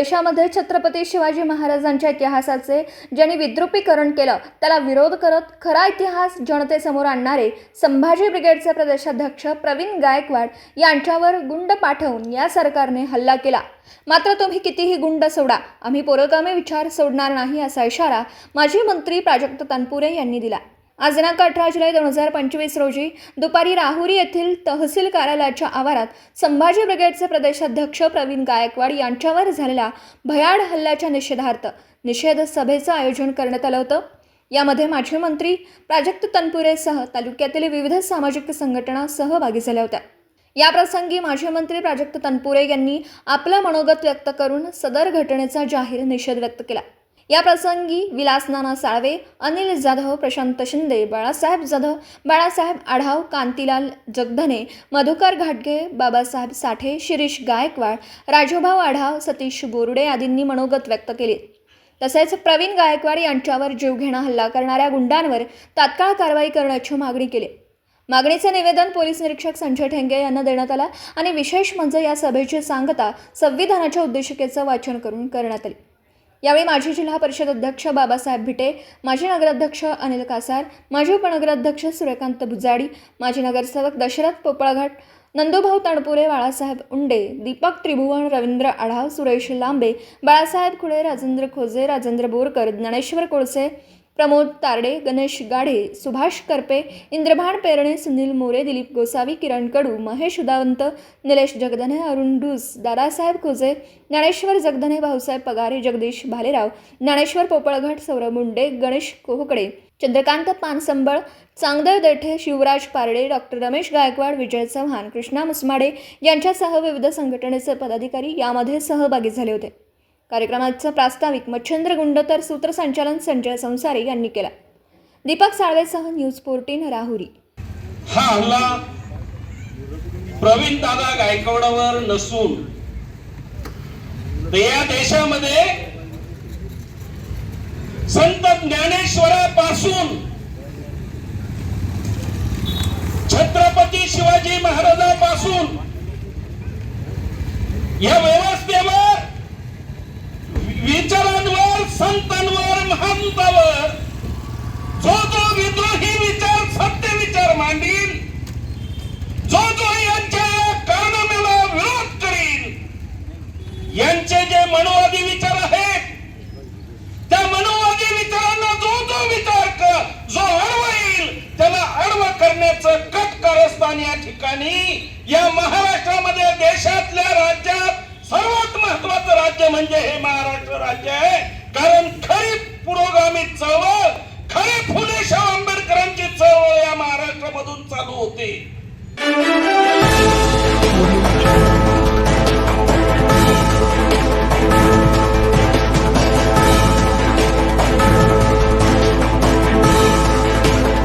देशामध्ये छत्रपती शिवाजी महाराजांच्या इतिहासाचे ज्यांनी विद्रुपीकरण केलं त्याला विरोध करत खरा इतिहास जनतेसमोर आणणारे संभाजी ब्रिगेडचे प्रदेशाध्यक्ष प्रवीण गायकवाड यांच्यावर गुंड पाठवून या सरकारने हल्ला केला. मात्र तुम्ही कितीही गुंड सोडा आम्ही पुरोगामी विचार सोडणार नाही असा इशारा माजी मंत्री प्राजक्त तनपुरे यांनी दिला. आज दिनांक अठरा जुलै दोन हजार पंचवीस रोजी दुपारी राहुरी येथील तहसील कार्यालयाच्या आवारात संभाजी ब्रिगेडचे प्रदेशाध्यक्ष प्रवीण गायकवाड यांच्यावर झालेल्या भयाड हल्ल्याच्या निषेधार्थ निषेध सभेचं आयोजन करण्यात आलं होतं. यामध्ये माजी मंत्री प्राजक्त तनपुरेसह तालुक्यातील विविध सामाजिक संघटना सहभागी झाल्या होत्या. याप्रसंगी माजी मंत्री प्राजक्त तनपुरे यांनी आपलं मनोगत व्यक्त करून सदर घटनेचा जाहीर निषेध व्यक्त केला. या प्रसंगी विलास नाना साळवे अनिल जाधव प्रशांत शिंदे बाळासाहेब जाधव बाळासाहेब आढाव कांतीलाल जगधने मधुकर घाटगे बाबासाहेब साठे शिरीष गायकवाड राजूभाऊ आढाव सतीश बोरुडे आदींनी मनोगत व्यक्त केले. तसेच प्रवीण गायकवाड यांच्यावर जीवघेणा हल्ला करणाऱ्या गुंडांवर तात्काळ कारवाई करण्याची मागणी केली. मागणीचे निवेदन पोलीस निरीक्षक संजय ठेंगे यांना देण्यात आला आणि विशेष म्हणजे या सभेची सांगता संविधानाच्या उद्देशिकेचं वाचन करून करण्यात आली. यावेळी माजी जिल्हा परिषद अध्यक्ष बाबासाहेब भिटे माजी नगराध्यक्ष अनिल कासार माजी उपनगराध्यक्ष सूर्यकांत भुजाडी माजी नगरसेवक दशरथ पोपळघाट नंदुभाऊ तणपुरे बाळासाहेब उंडे दीपक त्रिभुवन रवींद्र आढाव सुरेश लांबे बाळासाहेब खुळे राजेंद्र खोजे राजेंद्र बोरकर ज्ञानेश्वर कोळसे प्रमोद तारडे गणेश गाढे सुभाष करपे इंद्रभान पेरणे सुनील मोरे दिलीप गोसावी किरण कडू महेश उदावंत निलेश जगधने अरुण ढूस दादासाहेब खोजे ज्ञानेश्वर जगधने भाऊसाहेब पगारे जगदीश भालेराव ज्ञानेश्वर पोपळघट सौरभ मुंडे गणेश कोहकडे चंद्रकांत पानसंबळ चांगदेव देठे शिवराज पारडे डॉक्टर रमेश गायकवाड विजय चव्हाण कृष्णा मुसमाडे यांच्यासह विविध संघटनेचे पदाधिकारी यामध्ये सहभागी झाले होते. कार्यक्रमाचं प्रास्ताविक मच्छंद्र गुंड तर सूत्रसंचालन संजय संसारे यांनी केला. दीपक साळवेसह न्यूज फोर्टीन राहुरी. हा हल्ला प्रवीण दादा गायकवाडावर नसून या देशामध्ये संत ज्ञानेश्वरापासून छत्रपती शिवाजी महाराजापासून या व्यवस्थेवर विचारांवर संतांवर महंतावर. जो जो विद्रोही विचार सत्य विचार मांडील जो जो यांच्या कारनाम्याला विरोध करील यांचे जे मनोवादी विचार आहेत त्या मनोवादी विचारांना जो जो विचार जो अडवईल त्याला अडव करण्याचं कट कारस्थान या ठिकाणी या महाराष्ट्रामध्ये देशातल्या राज्यात महत्वाचं राज्य म्हणजे हे महाराष्ट्र राज्य आहे. कारण खरी पुरोगामी चळवळ खरी फुले शाह आंबेडकरांची चळवळ या महाराष्ट्रामधून चालू होती.